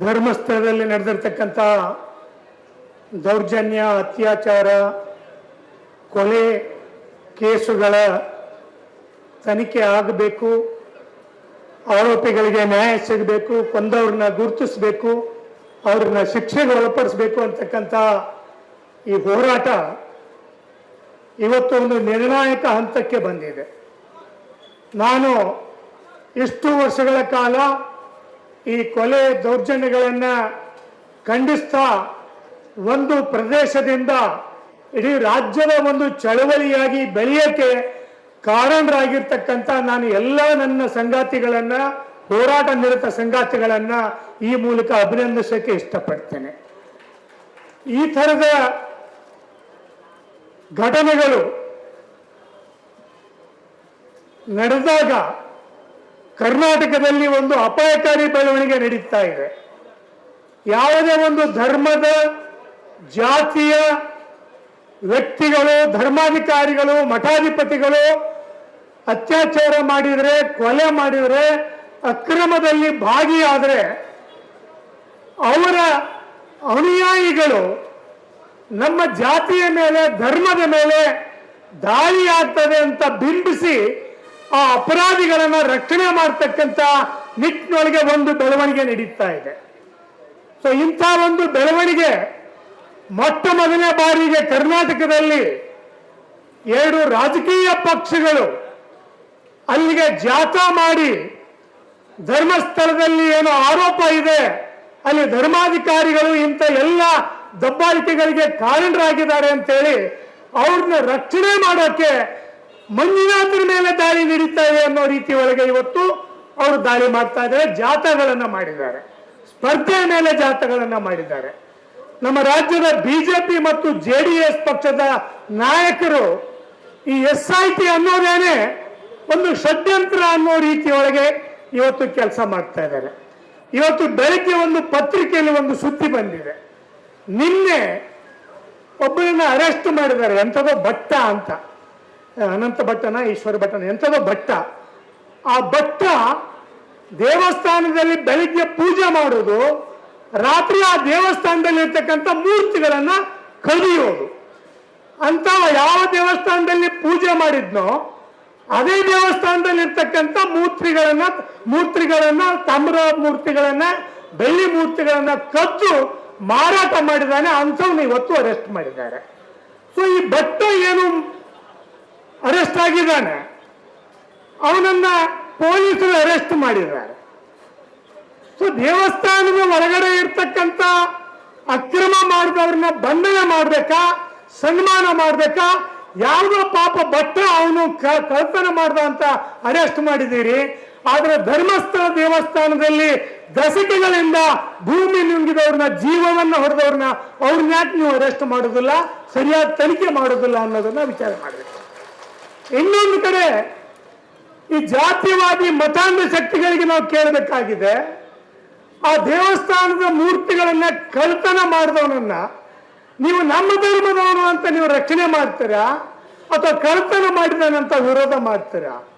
ಧರ್ಮಸ್ಥಳದಲ್ಲಿ ನಡೆದಿರ್ತಕ್ಕಂಥ ದೌರ್ಜನ್ಯ, ಅತ್ಯಾಚಾರ, ಕೊಲೆ ಕೇಸುಗಳ ತನಿಖೆ ಆಗಬೇಕು, ಆರೋಪಿಗಳಿಗೆ ನ್ಯಾಯ ಸಿಗಬೇಕು, ಕೊಂದವ್ರನ್ನ ಗುರುತಿಸಬೇಕು, ಅವ್ರನ್ನ ಶಿಕ್ಷೆಗೆ ಒಳಪಡಿಸಬೇಕು ಅಂತಕ್ಕಂಥ ಈ ಹೋರಾಟ ಇವತ್ತು ಒಂದು ನಿರ್ಣಾಯಕ ಹಂತಕ್ಕೆ ಬಂದಿದೆ. ನಾನು ಇಷ್ಟು ವರ್ಷಗಳ ಕಾಲ ಈ ಕೊಲೆ ದೌರ್ಜನ್ಯಗಳನ್ನು ಖಂಡಿಸ್ತಾ ಒಂದು ಪ್ರದೇಶದಿಂದ ಇಡೀ ರಾಜ್ಯದ ಒಂದು ಚಳವಳಿಯಾಗಿ ಬೆಳೆಯೋಕ್ಕೆ ಕಾರಣರಾಗಿರ್ತಕ್ಕಂಥ ನಾನು ಎಲ್ಲ ನನ್ನ ಸಂಗಾತಿಗಳನ್ನ, ಹೋರಾಟ ನಿರತ ಸಂಗಾತಿಗಳನ್ನ ಈ ಮೂಲಕ ಅಭಿನಂದಿಸಕ್ಕೆ ಇಷ್ಟಪಡ್ತೇನೆ. ಈ ಥರದ ಘಟನೆಗಳು ನಡೆದಾಗ ಕರ್ನಾಟಕದಲ್ಲಿ ಒಂದು ಅಪಾಯಕಾರಿ ಬೆಳವಣಿಗೆ ನಡೀತಾ ಇದೆ. ಯಾವುದೇ ಒಂದು ಧರ್ಮದ ಜಾತಿಯ ವ್ಯಕ್ತಿಗಳು, ಧರ್ಮಾಧಿಕಾರಿಗಳು, ಮಠಾಧಿಪತಿಗಳು ಅತ್ಯಾಚಾರ ಮಾಡಿದರೆ, ಕೊಲೆ ಮಾಡಿದರೆ, ಅಕ್ರಮದಲ್ಲಿ ಭಾಗಿಯಾದರೆ ಅವರ ಅನುಯಾಯಿಗಳು ನಮ್ಮ ಜಾತಿಯ ಮೇಲೆ, ಧರ್ಮದ ಮೇಲೆ ದಾಳಿ ಆಗ್ತದೆ ಅಂತ ಬಿಂಬಿಸಿ ಆ ಅಪರಾಧಿಗಳನ್ನ ರಕ್ಷಣೆ ಮಾಡ್ತಕ್ಕಂಥ ನಿಟ್ಟಿನೊಳಗೆ ಒಂದು ಬೆಳವಣಿಗೆ ನಡೀತಾ ಇದೆ. ಸೊ ಇಂಥ ಒಂದು ಬೆಳವಣಿಗೆ ಮೊಟ್ಟ ಮೊದಲನೇ ಬಾರಿಗೆ ಕರ್ನಾಟಕದಲ್ಲಿ ಎರಡು ರಾಜಕೀಯ ಪಕ್ಷಗಳು ಅಲ್ಲಿಗೆ ಜಾಥಾ ಮಾಡಿ ಧರ್ಮಸ್ಥಳದಲ್ಲಿ ಏನು ಆರೋಪ ಇದೆ, ಅಲ್ಲಿ ಧರ್ಮಾಧಿಕಾರಿಗಳು ಇಂಥ ಎಲ್ಲ ದಬ್ಬಾಳಿಕೆಗಳಿಗೆ ಕಾರಣರಾಗಿದ್ದಾರೆ ಅಂತೇಳಿ ಅವ್ರನ್ನ ರಕ್ಷಣೆ ಮಾಡೋಕೆ ಮಂಜುನಾಥರ ಮೇಲೆ ದಾಳಿ ನಡೀತಾ ಇದೆ ಅನ್ನೋ ರೀತಿ ಒಳಗೆ ಇವತ್ತು ಅವರು ದಾಳಿ ಮಾಡ್ತಾ ಇದ್ದಾರೆ, ಜಾಥಾಗಳನ್ನ ಮಾಡಿದ್ದಾರೆ. ಸ್ಪರ್ಧೆಯ ಮೇಲೆ ಜಾಥಾಗಳನ್ನ ಮಾಡಿದ್ದಾರೆ. ನಮ್ಮ ರಾಜ್ಯದ ಬಿಜೆಪಿ ಮತ್ತು ಜೆ ಡಿ ಎಸ್ ಪಕ್ಷದ ನಾಯಕರು ಈ ಎಸ್ ಐ ಟಿ ಅನ್ನೋದೇನೆ ಒಂದು ಷಡ್ಯಂತ್ರ ಅನ್ನೋ ರೀತಿಯೊಳಗೆ ಇವತ್ತು ಕೆಲಸ ಮಾಡ್ತಾ ಇದ್ದಾರೆ. ಇವತ್ತು ಬೆಳಗ್ಗೆ ಒಂದು ಪತ್ರಿಕೆಯಲ್ಲಿ ಒಂದು ಸುದ್ದಿ ಬಂದಿದೆ. ನಿನ್ನೆ ಒಬ್ಬರನ್ನ ಅರೆಸ್ಟ್ ಮಾಡಿದ್ದಾರೆ, ಎಂಥದೋ ಭಟ್ಟ ಅಂತ. ಅನಂತ ಭಟ್ಟನ, ಈಶ್ವರ ಭಟ್ಟನ, ಎಂಥದೋ ಭಟ್ಟ. ಆ ಭಟ್ಟ ದೇವಸ್ಥಾನದಲ್ಲಿ ಬೆಳಿಗ್ಗೆ ಪೂಜೆ ಮಾಡೋದು ರಾತ್ರಿ ಆ ದೇವಸ್ಥಾನದಲ್ಲಿ ಇರ್ತಕ್ಕಂಥ ಮೂರ್ತಿಗಳನ್ನ ಕದಿಯೋದು ಅಂತ ಯಾವ ದೇವಸ್ಥಾನದಲ್ಲಿ ಪೂಜೆ ಮಾಡಿದ್ನೋ, ಅದೇ ದೇವಸ್ಥಾನದಲ್ಲಿ ಇರ್ತಕ್ಕಂಥ ಮೂರ್ತಿಗಳನ್ನ ಮೂರ್ತಿಗಳನ್ನ, ತಾಮ್ರ ಮೂರ್ತಿಗಳನ್ನ, ಬೆಳ್ಳಿ ಮೂರ್ತಿಗಳನ್ನ ಕದ್ದು ಮಾರಾಟ ಮಾಡಿದಾನೆ ಅಂಥವ್ನ ಇವತ್ತು ಅರೆಸ್ಟ್ ಮಾಡಿದ್ದಾರೆ. ಸೊ ಈ ಭಟ್ಟ ಏನು ಅರೆಸ್ಟ್ ಆಗಿದ್ದಾನೆ. ಅವನನ್ನ ಪೊಲೀಸರು ಅರೆಸ್ಟ್ ಮಾಡಿದ್ದಾರೆ. ಸೊ ದೇವಸ್ಥಾನದ ಹೊರಗಡೆ ಇರ್ತಕ್ಕಂಥ ಅಕ್ರಮ ಮಾಡಿದವ್ರನ್ನ ಬಂಧನ ಮಾಡ್ಬೇಕಾ, ಸನ್ಮಾನ ಮಾಡ್ಬೇಕಾ, ಯಾವುದೋ ಪಾಪ ಭಟ್ಟ ಅವನು ಕಳ್ತನ ಮಾಡ್ದ ಅಂತ ಅರೆಸ್ಟ್ ಮಾಡಿದ್ದೀರಿ. ಆದ್ರೆ ಧರ್ಮಸ್ಥಳ ದೇವಸ್ಥಾನದಲ್ಲಿ ದಶಕಗಳಿಂದ ಭೂಮಿ ನುಂಗಿದವ್ರನ್ನ, ಜೀವವನ್ನ ಹೊಡೆದವ್ರನ್ನ, ಅವ್ರನ್ನ ಯಾಕೆ ನೀವು ಅರೆಸ್ಟ್ ಮಾಡೋದಿಲ್ಲ ಸರಿಯಾದ ತನಿಖೆ ಮಾಡೋದಿಲ್ಲ ಅನ್ನೋದನ್ನ ವಿಚಾರ ಮಾಡಬೇಕು ಇನ್ನೊಂದು ಕಡೆ ಈ ಜಾತಿವಾದಿ ಮತಾಂಧ ಶಕ್ತಿಗಳಿಗೆ ನಾವು ಕೇಳಬೇಕಾಗಿದೆ. ಆ ದೇವಸ್ಥಾನದ ಮೂರ್ತಿಗಳನ್ನ ಕಳ್ತನ ಮಾಡಿದವನನ್ನ ನೀವು ನಮ್ಮ ಧರ್ಮದವನು ಅಂತ ನೀವು ರಕ್ಷಣೆ ಮಾಡ್ತೀರಾ? ಅಥವಾ ಕಳ್ತನ ಮಾಡಿದನಂತ ವಿರೋಧ ಮಾಡ್ತೀರಾ?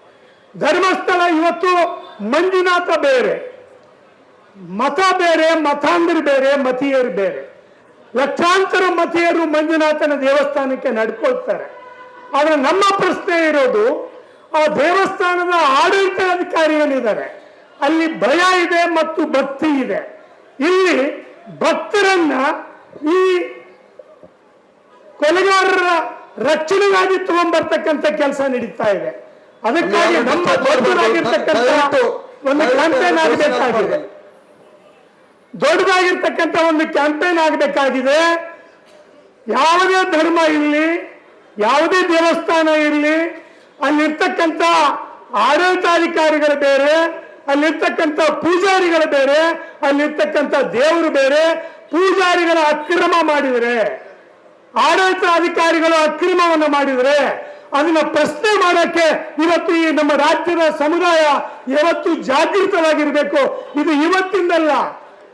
ಧರ್ಮಸ್ಥಳ ಇವತ್ತು ಮಂಜುನಾಥ ಬೇರೆ. ಮತ ಬೇರೆ, ಮತಾಂಧರು ಬೇರೆ, ಮತೀಯರು ಬೇರೆ. ಲಕ್ಷಾಂತರ ಮತೀಯರು ಮಂಜುನಾಥನ ದೇವಸ್ಥಾನಕ್ಕೆ ನಡ್ಕೊಳ್ತಾರೆ. ಆದ್ರೆ ನಮ್ಮ ಪ್ರಶ್ನೆ ಇರೋದು ಆ ದೇವಸ್ಥಾನದ ಆಡಳಿತ ಅಧಿಕಾರಿ ಏನಿದ್ದಾರೆ ಅಲ್ಲಿ ಭಯ ಇದೆ ಮತ್ತು ಭಕ್ತಿ ಇದೆ. ಇಲ್ಲಿ ಭಕ್ತರನ್ನ ಈ ಕೊಲೆಗಾರರ ರಕ್ಷಣೆಗಾಗಿ ತಗೊಂಡ್ಬರ್ತಕ್ಕಂಥ ಕೆಲಸ ನಡೀತಾ ಇದೆ. ಅದಕ್ಕಾಗಿ ನಮ್ಮ ದೊಡ್ಡದಾಗಿರ್ತಕ್ಕಂಥ ಒಂದು ಕ್ಯಾಂಪೇನ್ ಆಗಬೇಕಾಗಿದೆ. ದೊಡ್ಡದಾಗಿರ್ತಕ್ಕಂಥ ಒಂದು ಕ್ಯಾಂಪೇನ್ ಆಗಬೇಕಾಗಿದೆ. ಯಾವುದೇ ಧರ್ಮ ಇರಲಿ ಯಾವುದೇ ದೇವಸ್ಥಾನ ಇರಲಿ, ಅಲ್ಲಿರ್ತಕ್ಕಂಥ ಆಡಳಿತಾಧಿಕಾರಿಗಳು ಬೇರೆ, ಅಲ್ಲಿರ್ತಕ್ಕಂಥ ಪೂಜಾರಿಗಳು ಬೇರೆ, ಅಲ್ಲಿರ್ತಕ್ಕಂಥ ದೇವರು ಬೇರೆ, ಪೂಜಾರಿಗಳ ಅಕ್ರಮ ಮಾಡಿದರೆ ಆಡಳಿತ ಅಧಿಕಾರಿಗಳು ಅಕ್ರಮವನ್ನು ಮಾಡಿದರೆ, ಅದನ್ನ ಪ್ರಶ್ನೆ ಮಾಡೋಕ್ಕೆ ಇವತ್ತು ಈ ನಮ್ಮ ರಾಜ್ಯದ ಸಮುದಾಯ ಯಾವತ್ತು ಜಾಗೃತವಾಗಿರಬೇಕು. ಇದು ಇವತ್ತಿಂದಲ್ಲ.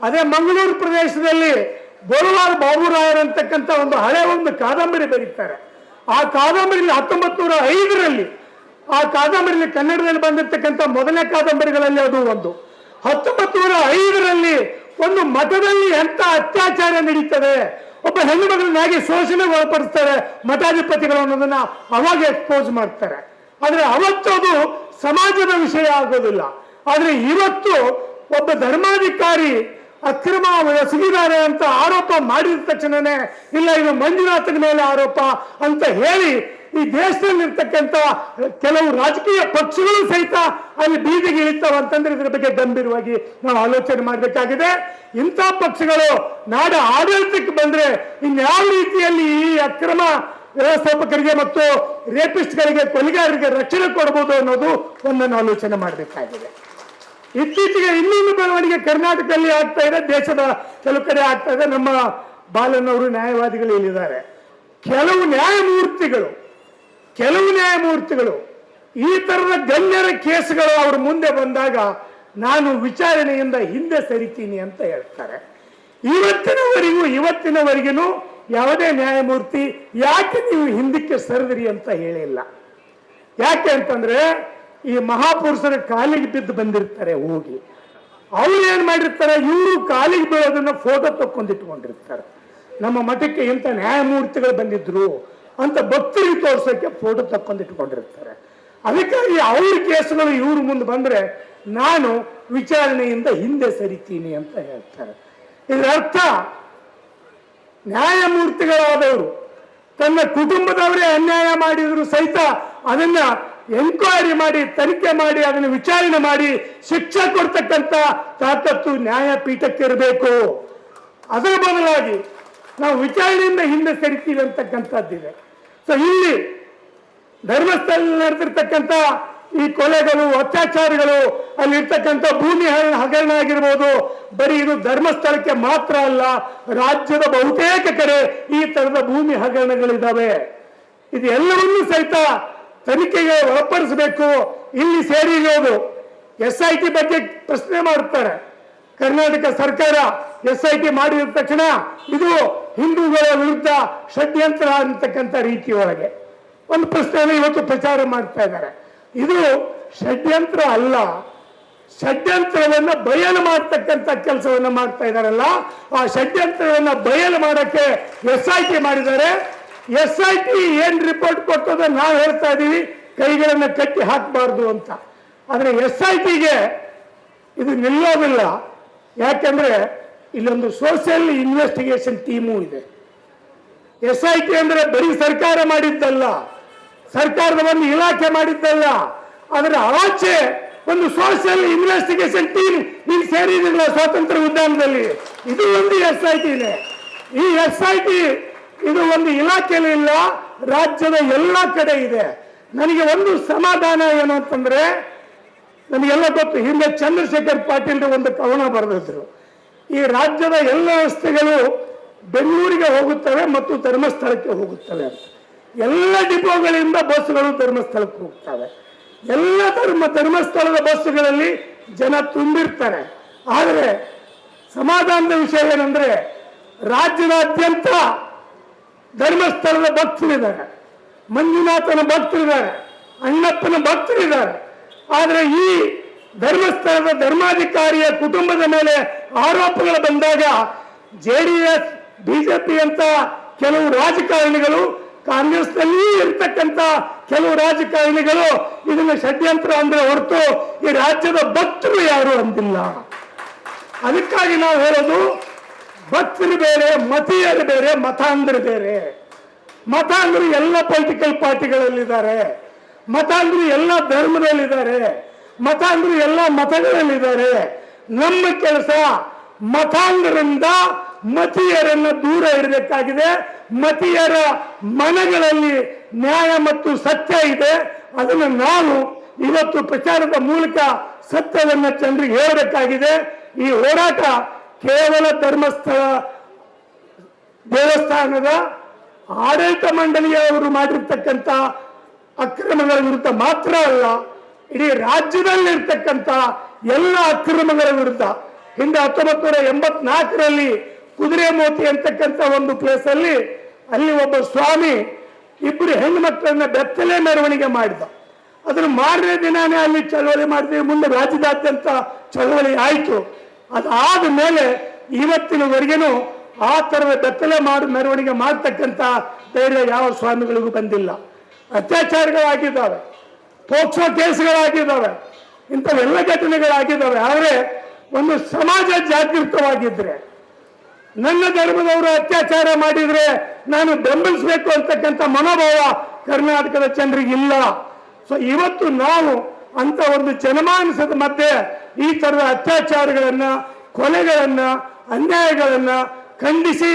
ಅದೇ ಮಂಗಳೂರು ಪ್ರದೇಶದಲ್ಲಿ ಬೋಳವಾರ ಬಾಬುರಾಯರ್ ಅಂತಕ್ಕಂಥ ಒಂದು ಹಳೆ ಒಂದು ಕಾದಂಬರಿ ಬರೀತಾರೆ. ಆ ಕಾದಂಬರಿಯಲ್ಲಿ ಹತ್ತೊಂಬತ್ತು ನೂರ ಐದರಲ್ಲಿ, ಆ ಕಾದಂಬರಿಯಲ್ಲಿ ಕನ್ನಡದಲ್ಲಿ ಬಂದಿರತಕ್ಕಂಥ ಮೊದಲನೇ ಕಾದಂಬರಿಗಳಲ್ಲಿ ಅದು ಒಂದು. ಹತ್ತೊಂಬತ್ತು ನೂರ ಐದರಲ್ಲಿ ಒಂದು ಮಠದಲ್ಲಿ ಎಂತ ಅತ್ಯಾಚಾರ ನಡೀತದೆ? ಒಬ್ಬ ಹೆಣ್ಣು ಮಗಳನ್ನ ಹೇಗೆ ಶೋಷಣೆ ಒಳಪಡಿಸ್ತಾರೆ ಮಠಾಧಿಪತಿಗಳು ಅನ್ನೋದನ್ನ ಅವಾಗ ಎಕ್ಸ್ಪೋಸ್ ಮಾಡ್ತಾರೆ. ಆದ್ರೆ ಅವತ್ತು ಅದು ಸಮಾಜದ ವಿಷಯ ಆಗೋದಿಲ್ಲ. ಆದ್ರೆ ಇವತ್ತು ಒಬ್ಬ ಧರ್ಮಾಧಿಕಾರಿ ಅಕ್ರಮ ಎಸಗಿದ್ದಾರೆ ಅಂತ ಆರೋಪ ಮಾಡಿದ ತಕ್ಷಣನೇ, ಇಲ್ಲ, ಇದು ಮಂಜುನಾಥನ ಮೇಲೆ ಆರೋಪ ಅಂತ ಹೇಳಿ ಈ ದೇಶದಲ್ಲಿರ್ತಕ್ಕಂಥ ಕೆಲವು ರಾಜಕೀಯ ಪಕ್ಷಗಳು ಸಹಿತ ಅಲ್ಲಿ ಬೀದಿಗೆ ಇಳಿತಾವ ಅಂತಂದ್ರೆ ಇದ್ರ ಬಗ್ಗೆ ಗಂಭೀರವಾಗಿ ನಾವು ಆಲೋಚನೆ ಮಾಡಬೇಕಾಗಿದೆ. ಇಂಥ ಪಕ್ಷಗಳು ನಾಡ ಆಡಳಿತಕ್ಕೆ ಬಂದ್ರೆ ಇನ್ಯಾವ ರೀತಿಯಲ್ಲಿ ಈ ಅಕ್ರಮ ವ್ಯವಸ್ಥಾಪಕರಿಗೆ ಮತ್ತು ರೇಪಿಸ್ಟ್ಗಳಿಗೆ, ಕೊಲೆಗಾರರಿಗೆ ರಕ್ಷಣೆ ಕೊಡಬಹುದು ಅನ್ನೋದು ಒಂದನ್ನು ಆಲೋಚನೆ ಮಾಡಬೇಕಾಗಿದೆ. ಇತ್ತೀಚೆಗೆ ಇನ್ನೊಂದು ಬೆಳವಣಿಗೆ ಕರ್ನಾಟಕದಲ್ಲಿ ಆಗ್ತಾ ಇದೆ, ದೇಶದ ಕೆಲವು ಕಡೆ ಆಗ್ತಾ ಇದೆ. ನಮ್ಮ ಬಾಲನವರು ನ್ಯಾಯವಾದಿಗಳು ಇಲ್ಲಿದ್ದಾರೆ. ಕೆಲವು ನ್ಯಾಯಮೂರ್ತಿಗಳು ಕೆಲವು ನ್ಯಾಯಮೂರ್ತಿಗಳು ಈ ತರದ ಗಣ್ಯರ ಕೇಸ್ಗಳು ಅವ್ರ ಮುಂದೆ ಬಂದಾಗ ನಾನು ವಿಚಾರಣೆಯಿಂದ ಹಿಂದೆ ಸರಿತೀನಿ ಅಂತ ಹೇಳ್ತಾರೆ. ಇವತ್ತಿನವರೆಗೂ ಇವತ್ತಿನವರೆಗೂ ಯಾವುದೇ ನ್ಯಾಯಮೂರ್ತಿ ಯಾಕೆ ನೀವು ಹಿಂದಕ್ಕೆ ಸರಿದ್ರಿ ಅಂತ ಹೇಳಿಲ್ಲ? ಯಾಕೆ ಅಂತಂದ್ರೆ ಈ ಮಹಾಪುರುಷರ ಕಾಲಿಗೆ ಬಿದ್ದು ಬಂದಿರ್ತಾರೆ ಹೋಗಿ. ಅವ್ರು ಏನು ಮಾಡಿರ್ತಾರೆ? ಇವರು ಕಾಲಿಗೆ ಬೀಳೋದನ್ನ ಫೋಟೋ ತಕ್ಕೊಂಡಿಟ್ಕೊಂಡಿರ್ತಾರೆ ನಮ್ಮ ಮಠಕ್ಕೆ ಇಂಥ ನ್ಯಾಯಮೂರ್ತಿಗಳು ಬಂದಿದ್ರು ಅಂತ ಭಕ್ತರಿಗೆ ತೋರ್ಸೋಕೆ ಫೋಟೋ ತಕ್ಕೊಂಡಿಟ್ಕೊಂಡಿರ್ತಾರೆ ಅದಕ್ಕಾಗಿ ಅವ್ರ ಕೇಸುಗಳು ಇವ್ರ ಮುಂದೆ ಬಂದ್ರೆ ನಾನು ವಿಚಾರಣೆಯಿಂದ ಹಿಂದೆ ಸರಿತೀನಿ ಅಂತ ಹೇಳ್ತಾರೆ. ಇದರ ಅರ್ಥ, ನ್ಯಾಯಮೂರ್ತಿಗಳಾದವರು ತನ್ನ ಕುಟುಂಬದವರೇ ಅನ್ಯಾಯ ಮಾಡಿದ್ರು ಸಹಿತ ಅದನ್ನ ಎನ್ಕ್ವೈರಿ ಮಾಡಿ, ತನಿಖೆ ಮಾಡಿ, ಅದನ್ನು ವಿಚಾರಣೆ ಮಾಡಿ, ಶಿಕ್ಷೆ ಕೊಡ್ತಕ್ಕಂತ ತಾಕತ್ತು ನ್ಯಾಯಪೀಠಕ್ಕೆ ಇರಬೇಕು. ಅದರ ಬದಲಾಗಿ ನಾವು ವಿಚಾರಣೆಯಿಂದ ಹಿಂದೆ ಸರಿತೀವಿ ಅಂತಕ್ಕಂಥದ್ದಿದೆ ಸೊ ಇಲ್ಲಿ ಧರ್ಮಸ್ಥಳದಲ್ಲಿ ನಡೆದಿರ್ತಕ್ಕಂಥ ಈ ಕೊಲೆಗಳು, ಅತ್ಯಾಚಾರಗಳು, ಅಲ್ಲಿರ್ತಕ್ಕಂಥ ಭೂಮಿ ಹಗರಣ ಆಗಿರ್ಬೋದು. ಬರೀ ಇದು ಧರ್ಮಸ್ಥಳಕ್ಕೆ ಮಾತ್ರ ಅಲ್ಲ, ರಾಜ್ಯದ ಬಹುತೇಕ ಕಡೆ ಈ ತರದ ಭೂಮಿ ಹಗರಣಗಳಿದ್ದಾವೆ ಇದು ಎಲ್ಲವನ್ನೂ ಸಹಿತ ತನಿಖೆಗೆ ಒಳಪಡಿಸಬೇಕು. ಇಲ್ಲಿ ಸೇರಿರೋದು ಎಸ್ ಐ ಟಿ ಬಗ್ಗೆ ಪ್ರಶ್ನೆ ಮಾಡುತ್ತಾರೆ ಕರ್ನಾಟಕ ಸರ್ಕಾರ ಎಸ್ ಐ ಟಿ ಮಾಡಿದ ತಕ್ಷಣ ಇದು ಹಿಂದೂಗಳ ವಿರುದ್ಧ ಷಡ್ಯಂತ್ರ ಅಂತಕ್ಕಂಥ ರೀತಿಯೊಳಗೆ. ಒಂದು ಪ್ರಶ್ನೆಯನ್ನು ಇವತ್ತು ಪ್ರಚಾರ ಮಾಡ್ತಾ ಇದ್ದಾರೆ. ಇದು ಷಡ್ಯಂತ್ರ ಅಲ್ಲ. ಷಡ್ಯಂತ್ರವನ್ನು ಬಯಲು ಮಾಡ್ತಕ್ಕಂಥ ಕೆಲಸವನ್ನು ಮಾಡ್ತಾ ಇದ್ದಾರಲ್ಲ. ಆ ಷಡ್ಯಂತ್ರವನ್ನು ಬಯಲು ಮಾಡಕ್ಕೆ ಎಸ್ ಐ ಟಿ ಮಾಡಿದ್ದಾರೆ. ಎಸ್ ಐ ಟಿ ಏನ್ ರಿಪೋರ್ಟ್ ಕೊಟ್ಟದ ನಾವು ಹೇಳ್ತಾ ಇದ್ದೀವಿ ಕೈಗಳನ್ನು ಕಟ್ಟಿ ಹಾಕಬಾರ್ದು ಅಂತ. ಆದರೆ ಎಸ್ ಐ ಟಿಗೆ ಇದು ನಿಲ್ಲೋದಿಲ್ಲ. ಯಾಕೆಂದರೆ ಇಲ್ಲೊಂದು ಸೋಷಿಯಲ್ ಇನ್ವೆಸ್ಟಿಗೇಷನ್ ಟೀಮು ಇದೆ. ಎಸ್ ಐ ಟಿ ಅಂದ್ರೆ ಬರೀ ಸರ್ಕಾರ ಮಾಡಿದ್ದಲ್ಲ, ಸರ್ಕಾರದ ಒಂದು ಇಲಾಖೆ ಮಾಡಿದ್ದಲ್ಲ, ಅದರ ಆಚೆ ಒಂದು ಸೋಷಿಯಲ್ ಇನ್ವೆಸ್ಟಿಗೇಷನ್ ಟೀಮ್ ಇಲ್ಲಿ ಸೇರಿದಿಲ್ಲ ಸ್ವಾತಂತ್ರ್ಯ ಉದ್ಯಾನದಲ್ಲಿ. ಇದು ಒಂದು ಎಸ್ ಐ ಟಿ ಇದೆ ಈ ಎಸ್ ಐ ಟಿ ಇದು ಒಂದು ಇಲಾಖೆಯಲ್ಲಿ ಇಲ್ಲ, ರಾಜ್ಯದ ಎಲ್ಲ ಕಡೆ ಇದೆ. ನನಗೆ ಒಂದು ಸಮಾಧಾನ ಏನು ಅಂತಂದ್ರೆ, ನನಗೆಲ್ಲ ಗೊತ್ತು, ಹಿಂದೆ ಚಂದ್ರಶೇಖರ್ ಪಾಟೀಲ್ ಒಂದು ಕವನ ಬರೆದಿದ್ರು. ಈ ರಾಜ್ಯದ ಎಲ್ಲ ರಸ್ತೆಗಳು ಬೆಂಗಳೂರಿಗೆ ಹೋಗುತ್ತವೆ ಮತ್ತು ಧರ್ಮಸ್ಥಳಕ್ಕೆ ಹೋಗುತ್ತವೆ ಅಂತ. ಎಲ್ಲ ಡಿಪೋಗಳಿಂದ ಬಸ್ಸುಗಳು ಧರ್ಮಸ್ಥಳಕ್ಕೆ ಹೋಗ್ತವೆ. ಎಲ್ಲ ಧರ್ಮ, ಧರ್ಮಸ್ಥಳದ ಬಸ್ಸುಗಳಲ್ಲಿ ಜನ ತುಂಬಿರ್ತಾರೆ. ಆದರೆ ಸಮಾಧಾನದ ವಿಷಯ ಏನಂದ್ರೆ, ರಾಜ್ಯದಾದ್ಯಂತ ಧರ್ಮಸ್ಥಳದ ಭಕ್ತರಿದ್ದಾರೆ. ಮಂಜುನಾಥನ ಭಕ್ತರಿದ್ದಾರೆ. ಅಣ್ಣಪ್ಪನ ಭಕ್ತರಿದ್ದಾರೆ. ಆದರೆ ಈ ಧರ್ಮಸ್ಥಳದ ಧರ್ಮಾಧಿಕಾರಿಯ ಕುಟುಂಬದ ಮೇಲೆ ಆರೋಪಗಳು ಬಂದಾಗ ಜೆ ಡಿ ಎಸ್ ಬಿಜೆಪಿ ಅಂತ ಕೆಲವು ರಾಜಕಾರಣಿಗಳು, ಕಾಂಗ್ರೆಸ್ನಲ್ಲಿ ಇರ್ತಕ್ಕಂಥ ಕೆಲವು ರಾಜಕಾರಣಿಗಳು ಇದನ್ನು ಷಡ್ಯಂತ್ರ ಅಂದ್ರೆ ಹೊರತು ಈ ರಾಜ್ಯದ ಭಕ್ತರು ಯಾರು ಅಂತಿಲ್ಲ ಅದಕ್ಕಾಗಿ ನಾವು ಹೇಳೋದು ಭಕ್ತರು ಬೇರೆ, ಮತೀಯರು ಬೇರೆ, ಮತಾಂಧರು ಬೇರೆ. ಮತಾಂಧರು ಎಲ್ಲ ಪೊಲಿಟಿಕಲ್ ಪಾರ್ಟಿಗಳಲ್ಲಿದ್ದಾರೆ ಮತಾಂಧರು ಎಲ್ಲ ಧರ್ಮದಲ್ಲಿದ್ದಾರೆ. ಮತಾಂಧರು ಎಲ್ಲ ಮತಗಳಲ್ಲಿದ್ದಾರೆ. ನಮ್ಮ ಕೆಲಸ ಮತಾಂಧರಿಂದ ಮತೀಯರನ್ನ ದೂರ ಇಡಬೇಕಾಗಿದೆ. ಮತೀಯರ ಮನಗಳಲ್ಲಿ ನ್ಯಾಯ ಮತ್ತು ಸತ್ಯ ಇದೆ. ಅದನ್ನು ನಾವು ಇವತ್ತು ಪ್ರಚಾರದ ಮೂಲಕ ಸತ್ಯವನ್ನ ಜನರಿಗೆ ಹೇಳಬೇಕಾಗಿದೆ. ಈ ಹೋರಾಟ ಕೇವಲ ಧರ್ಮಸ್ಥಳ ದೇವಸ್ಥಾನದ ಆಡಳಿತ ಮಂಡಳಿಯವರು ಮಾಡಿರ್ತಕ್ಕಂಥ ಅಕ್ರಮಗಳ ವಿರುದ್ಧ ಮಾತ್ರ ಅಲ್ಲ, ಇಡೀ ರಾಜ್ಯದಲ್ಲಿರ್ತಕ್ಕಂಥ ಎಲ್ಲ ಅಕ್ರಮಗಳ ವಿರುದ್ಧ. ಹಿಂದೆ ಹತ್ತೊಂಬತ್ತು ನೂರ ಎಂಬತ್ನಾಲ್ಕರಲ್ಲಿ ಕುದುರೆ ಮೋತಿ ಅಂತಕ್ಕಂಥ ಒಂದು ಪ್ಲೇಸ್ ಅಲ್ಲಿ ಅಲ್ಲಿ ಒಬ್ಬ ಸ್ವಾಮಿ ಇಬ್ಬರು ಹೆಣ್ಣು ಮಕ್ಕಳನ್ನ ಬೆತ್ತಲೆ ಮೆರವಣಿಗೆ ಮಾಡಿದ. ಅದನ್ನು ಮಾರನೇ ದಿನಾನೇ ಅಲ್ಲಿ ಚಳವಳಿ ಮಾಡಿದ್ವಿ, ಮುಂದೆ ರಾಜ್ಯದಾದ್ಯಂತ ಚಳವಳಿ ಆಯಿತು. ಅದಾದ ಮೇಲೆ ಇವತ್ತಿನವರೆಗೂ ಆ ಥರದ ಬೆತ್ತಲೆ ಮಾಡಿ ಮೆರವಣಿಗೆ ಮಾಡ್ತಕ್ಕಂಥ ಧೈರ್ಯ ಯಾವ ಸ್ವಾಮಿಗಳಿಗೂ ಬಂದಿಲ್ಲ. ಅತ್ಯಾಚಾರಗಳಾಗಿದ್ದಾವೆ ಪೋಕ್ಸೋ ಕೇಸ್ಗಳಾಗಿದ್ದಾವೆ, ಇಂಥವೆಲ್ಲ ಘಟನೆಗಳಾಗಿದ್ದಾವೆ. ಆದರೆ ಒಂದು ಸಮಾಜ ಜಾಗೃತವಾಗಿದ್ದರೆ ನನ್ನ ಧರ್ಮದವರು ಅತ್ಯಾಚಾರ ಮಾಡಿದರೆ ನಾನು ಬೆಂಬಲಿಸಬೇಕು ಅಂತಕ್ಕಂಥ ಮನೋಭಾವ ಕರ್ನಾಟಕದ ಜನರಿಗಿಲ್ಲ. ಸೊ ಇವತ್ತು ನಾವು ಅಂತ ಒಂದು ಜನಮಾನಸದ ಮಧ್ಯೆ ಈ ತರದ ಅತ್ಯಾಚಾರಗಳನ್ನ, ಕೊಲೆಗಳನ್ನ, ಅನ್ಯಾಯಗಳನ್ನ ಖಂಡಿಸಿ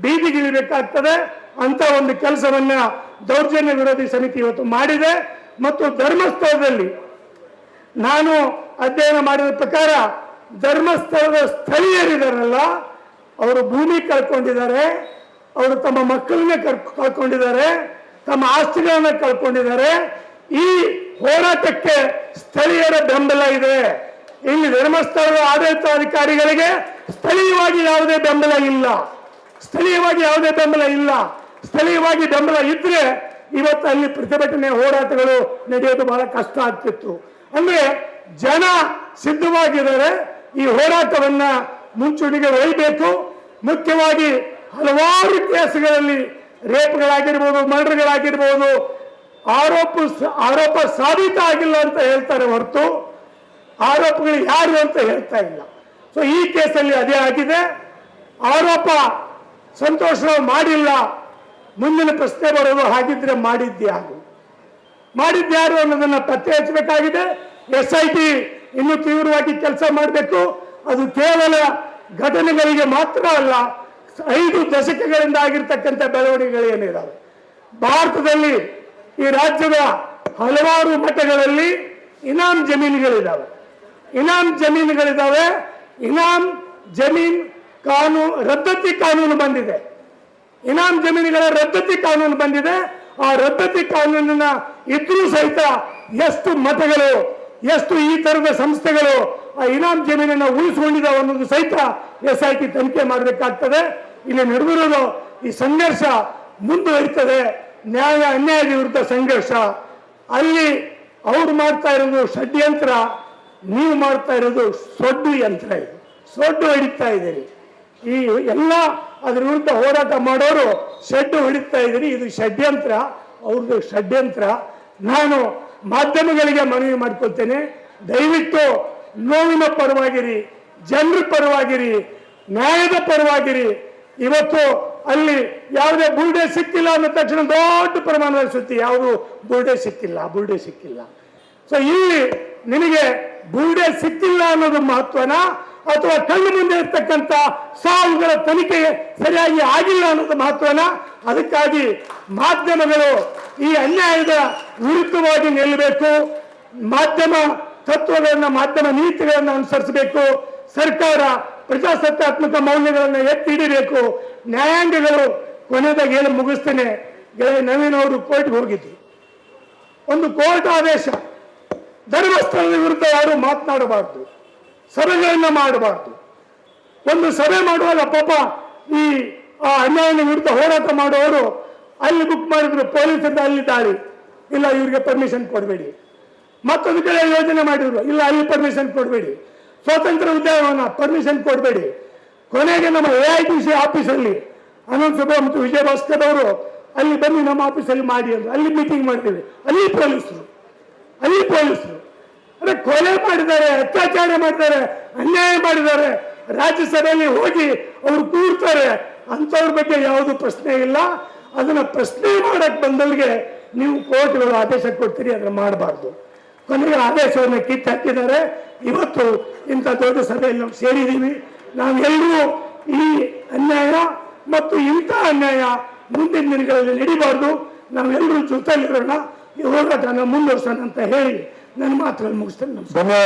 ಬೀದಿಗಿಳಿಬೇಕಾಗ್ತದೆ ಅಂತ ಒಂದು ಕೆಲಸವನ್ನ ದೌರ್ಜನ್ಯ ವಿರೋಧಿ ಸಮಿತಿ ಇವತ್ತು ಮಾಡಿದೆ. ಮತ್ತು ಧರ್ಮಸ್ಥಳದಲ್ಲಿ ನಾನು ಅಧ್ಯಯನ ಮಾಡಿದ ಪ್ರಕಾರ ಧರ್ಮಸ್ಥಳದ ಸ್ಥಳೀಯರಿದಾರಲ್ಲ, ಅವರು ಭೂಮಿ ಕಳ್ಕೊಂಡಿದ್ದಾರೆ, ಅವರು ತಮ್ಮ ಮಕ್ಕಳನ್ನ ಕಳ್ ಕಳ್ಕೊಂಡಿದ್ದಾರೆ, ತಮ್ಮ ಆಸ್ತಿಗಳನ್ನ ಕಳ್ಕೊಂಡಿದ್ದಾರೆ. ಈ ಹೋರಾಟಕ್ಕೆ ಸ್ಥಳೀಯರ ಬೆಂಬಲ ಇದೆ. ಇಲ್ಲಿ ಧರ್ಮಸ್ಥಳದ ಆಡಳಿತಾಧಿಕಾರಿಗಳಿಗೆ ಸ್ಥಳೀಯವಾಗಿ ಯಾವುದೇ ಬೆಂಬಲ ಇಲ್ಲ. ಸ್ಥಳೀಯವಾಗಿ ಯಾವುದೇ ಬೆಂಬಲ ಇಲ್ಲ. ಸ್ಥಳೀಯವಾಗಿ ಬೆಂಬಲ ಇದ್ರೆ ಇವತ್ತು ಅಲ್ಲಿ ಪ್ರತಿಭಟನೆ, ಹೋರಾಟಗಳು ನಡೆಯೋದು ಬಹಳ ಕಷ್ಟ ಆಗ್ತಿತ್ತು. ಅಂದ್ರೆ ಜನ ಸಿದ್ಧವಾಗಿದ್ದಾರೆ. ಈ ಹೋರಾಟವನ್ನ ಮುಂಚೂಣಿಗೆ ಒಯ್ಯಬೇಕು ಮುಖ್ಯವಾಗಿ ಹಲವಾರು ಕೇಸುಗಳಲ್ಲಿ ರೇಪ್ಗಳಾಗಿರ್ಬೋದು, ಮರ್ಡರ್ಗಳಾಗಿರ್ಬೋದು ಆರೋಪ ಆರೋಪ ಸಾಬೀತ ಆಗಿಲ್ಲ ಅಂತ ಹೇಳ್ತಾರೆ ಹೊರತು ಆರೋಪಗಳು ಯಾರು ಅಂತ ಹೇಳ್ತಾ ಇಲ್ಲ. ಸೊ ಈ ಕೇಸಲ್ಲಿ ಅದೇ ಆಗಿದೆ. ಆರೋಪ ಸಂತೋಷ ಮಾಡಿಲ್ಲ. ಮುಂದಿನ ಪ್ರಶ್ನೆ ಬರೋದು ಹಾಗಿದ್ರೆ ಮಾಡಿದ್ಯಾರು ಮಾಡಿದ್ಯಾರು ಅನ್ನೋದನ್ನ ಪತ್ತೆ ಹಚ್ಚಬೇಕಾಗಿದೆ. ಎಸ್ ಐ ಟಿ ಇನ್ನೂ ತೀವ್ರವಾಗಿ ಕೆಲಸ ಮಾಡಬೇಕು. ಅದು ಕೇವಲ ಘಟನೆಗಳಿಗೆ ಮಾತ್ರ ಅಲ್ಲ, ಐದು ದಶಕಗಳಿಂದ ಆಗಿರ್ತಕ್ಕಂಥ ಬೆಳವಣಿಗೆಗಳು ಏನಿದ್ದಾವೆ ಭಾರತದಲ್ಲಿ ಈ ರಾಜ್ಯದ ಹಲವಾರು ಮಠಗಳಲ್ಲಿ ಇನಾಮ್ ಜಮೀನುಗಳಿದ್ದಾವೆ ಇನಾಮ್ ಜಮೀನುಗಳಿದ್ದಾವೆ ಇನಾಮ್ ಜಮೀನ್ ಕಾನೂನು ರದ್ದತಿ ಕಾನೂನು ಬಂದಿದೆ. ಇನಾಮ್ ಜಮೀನುಗಳ ರದ್ದತಿ ಕಾನೂನು ಬಂದಿದೆ. ಆ ರದ್ದತಿ ಕಾನೂನಿನ ಇದ್ರೂ ಸಹಿತ ಎಷ್ಟು ಮತಗಳು ಎಷ್ಟು ಈ ತರದ ಸಂಸ್ಥೆಗಳು ಆ ಇನಾಮ್ ಜಮೀನನ್ನ ಉಳಿಸಿಕೊಂಡಿದ್ದಾವೆ ಅನ್ನೋದು ಸಹಿತ ಎಸ್ ಐ ಟಿ ತನಿಖೆ ಮಾಡಬೇಕಾಗ್ತದೆ. ಇಲ್ಲಿ ನಡೆದಿರೋದು ಈ ಸಂಘರ್ಷ ಮುಂದುವರಿತದೆ. ನ್ಯಾಯ ಅನ್ಯಾಯದ ವಿರುದ್ಧ ಸಂಘರ್ಷ. ಅಲ್ಲಿ ಅವ್ರು ಮಾಡ್ತಾ ಇರೋದು ಷಡ್ಯಂತ್ರ ನೀವು ಮಾಡ್ತಾ ಇರೋದು ಸೊಡ್ಡು ಯಂತ್ರ ಇದು. ಸೊಡ್ಡು ಹೊಡಿತಾ ಇದ್ದೀರಿ. ಈ ಎಲ್ಲ ಅದ್ರ ವಿರುದ್ಧ ಹೋರಾಟ ಮಾಡೋರು ಸೆಡ್ಡು ಹೊಡಿತಾ ಇದ್ದೀರಿ. ಇದು ಷಡ್ಯಂತ್ರ ಅವ್ರದ್ದು ಷಡ್ಯಂತ್ರ ನಾನು ಮಾಧ್ಯಮಗಳಿಗೆ ಮನವಿ ಮಾಡ್ಕೊಳ್ತೇನೆ. ದಯವಿಟ್ಟು ನೋವಿನ ಪರವಾಗಿರಿ, ಜನರ ಪರವಾಗಿರಿ, ನ್ಯಾಯದ ಪರವಾಗಿರಿ. ಇವತ್ತು ಅಲ್ಲಿ ಯಾವುದೇ ಬುರುಡೆ ಸಿಕ್ಕಿಲ್ಲ ಅಂದ ತಕ್ಷಣ ದೊಡ್ಡ ಪ್ರಮಾಣದ ಸುತ್ತಿ, ಯಾವುದು? ಬುರುಡೆ ಸಿಕ್ಕಿಲ್ಲ ಬುರುಡೆ ಸಿಕ್ಕಿಲ್ಲ. ಸೊ ಇಲ್ಲಿ ನಿನಗೆ ಬುರುಡೆ ಸಿಕ್ಕಿಲ್ಲ ಅನ್ನೋದು ಮಹತ್ವನ? ಅಥವಾ ಕಣ್ಣು ಮುಂದೆ ಇರ್ತಕ್ಕಂಥ ಸಾವುಗಳ ತನಿಖೆ ಸರಿಯಾಗಿ ಆಗಿಲ್ಲ ಅನ್ನೋದು ಮಹತ್ವನ? ಅದಕ್ಕಾಗಿ ಮಾಧ್ಯಮಗಳು ಈ ಅನ್ಯಾಯದ ವಿರುದ್ಧವಾಗಿ ನಿಲ್ಲಬೇಕು. ಮಾಧ್ಯಮ ತತ್ವಗಳನ್ನು, ಮಾಧ್ಯಮ ನೀತಿಗಳನ್ನು ಅನುಸರಿಸಬೇಕು. ಸರ್ಕಾರ ಪ್ರಜಾಸತ್ತಾತ್ಮಕ ಮೌಲ್ಯಗಳನ್ನು ಎತ್ತಿ ಹಿಡಿಬೇಕು. ನ್ಯಾಯಾಂಗಗಳು ಕೊನೆದಾಗ ಹೇಳಿ ಮುಗಿಸ್ತೇನೆ. ಗೆಳೆಯ ನವೀನ್ ಅವರು ಕೋರ್ಟ್ಗೆ ಹೋಗಿದ್ರು. ಒಂದು ಕೋರ್ಟ್ ಆದೇಶ, ಧರ್ಮಸ್ಥಳದ ವಿರುದ್ಧ ಯಾರು ಮಾತನಾಡಬಾರ್ದು, ಸಭೆಗಳನ್ನ ಮಾಡಬಾರ್ದು. ಒಂದು ಸಭೆ ಮಾಡುವಾಗ ಪಾಪ ಈ, ಆ ಅನ್ಯಾಯದ ವಿರುದ್ಧ ಹೋರಾಟ ಮಾಡುವವರು ಅಲ್ಲಿ ಬುಕ್ ಮಾಡಿದ್ರು ಪೊಲೀಸರಿಂದ ಅಲ್ಲಿ ದಾಳಿ ಇಲ್ಲ, ಇವರಿಗೆ ಪರ್ಮಿಷನ್ ಕೊಡಬೇಡಿ. ಮತ್ತೊಂದು ಕಡೆ ಯೋಜನೆ ಮಾಡಿದ್ರು, ಇಲ್ಲ, ಅಲ್ಲಿ ಪರ್ಮಿಷನ್ ಕೊಡಬೇಡಿ. ಸ್ವಾತಂತ್ರ್ಯ ಉದ್ಯಾನವನ ಪರ್ಮಿಷನ್ ಕೊಡಬೇಡಿ. ಕೊನೆಗೆ ನಮ್ಮ ಎ ಐ ಟಿ ಸಿ ಆಫೀಸಲ್ಲಿ ಅನಂತ ಸುಬ್ಬ ಮತ್ತು ವಿಜಯ ಭಾಸ್ಕರ್ ಅವರು ಅಲ್ಲಿ ಬನ್ನಿ ನಮ್ಮ ಆಫೀಸಲ್ಲಿ ಮಾಡಿ ಅಂದ್ರು ಅಲ್ಲಿ ಮೀಟಿಂಗ್ ಮಾಡ್ತೀವಿ. ಅಲ್ಲಿ ಪೊಲೀಸರು. ಅಲ್ಲಿ ಪೊಲೀಸರು. ಅದೇ ಕೊಲೆ ಮಾಡಿದ್ದಾರೆ, ಅತ್ಯಾಚಾರ ಮಾಡಿದ್ದಾರೆ, ಅನ್ಯಾಯ ಮಾಡಿದ್ದಾರೆ. ರಾಜ್ಯಸಭೆಯಲ್ಲಿ ಹೋಗಿ ಅವರು ಕೂರ್ತಾರೆ. ಅಂಥವ್ರ ಬಗ್ಗೆ ಯಾವುದು ಪ್ರಶ್ನೆ ಇಲ್ಲ. ಅದನ್ನ ಪ್ರಶ್ನೆ ಮಾಡಕ್ಕೆ ಬಂದವರಿಗೆ ನೀವು ಕೋರ್ಟ್ಗಳು ಆದೇಶ ಕೊಡ್ತೀರಿ, ಅದನ್ನ ಮಾಡಬಾರ್ದು. ಕೊನೆಗೆ ಆದೇಶವನ್ನು ಕಿತ್ತು ಹಾಕಿದ್ದಾರೆ. ಇವತ್ತು ಇಂಥ ದೊಡ್ಡ ಸಭೆಯಲ್ಲಿ ನಾವು ಸೇರಿದ್ದೀವಿ. ನಾವೆಲ್ಲರೂ ಈ ಅನ್ಯಾಯ ಮತ್ತು ಇಂಥ ಅನ್ಯಾಯ ಮುಂದಿನ ದಿನಗಳಲ್ಲಿ ನಡಿಬಾರ್ದು. ನಾವೆಲ್ಲರೂ ಜೊತೆಲಿರೋಣ ಈ ಹೋರಾಟನ ಮುಂದುವರ್ಸೋಣ ಅಂತ ಹೇಳಿ ನನ್ನ ಮಾತುಗಳನ್ನು ಮುಗಿಸ್ತೇನೆ. ಧನ್ಯವಾದ.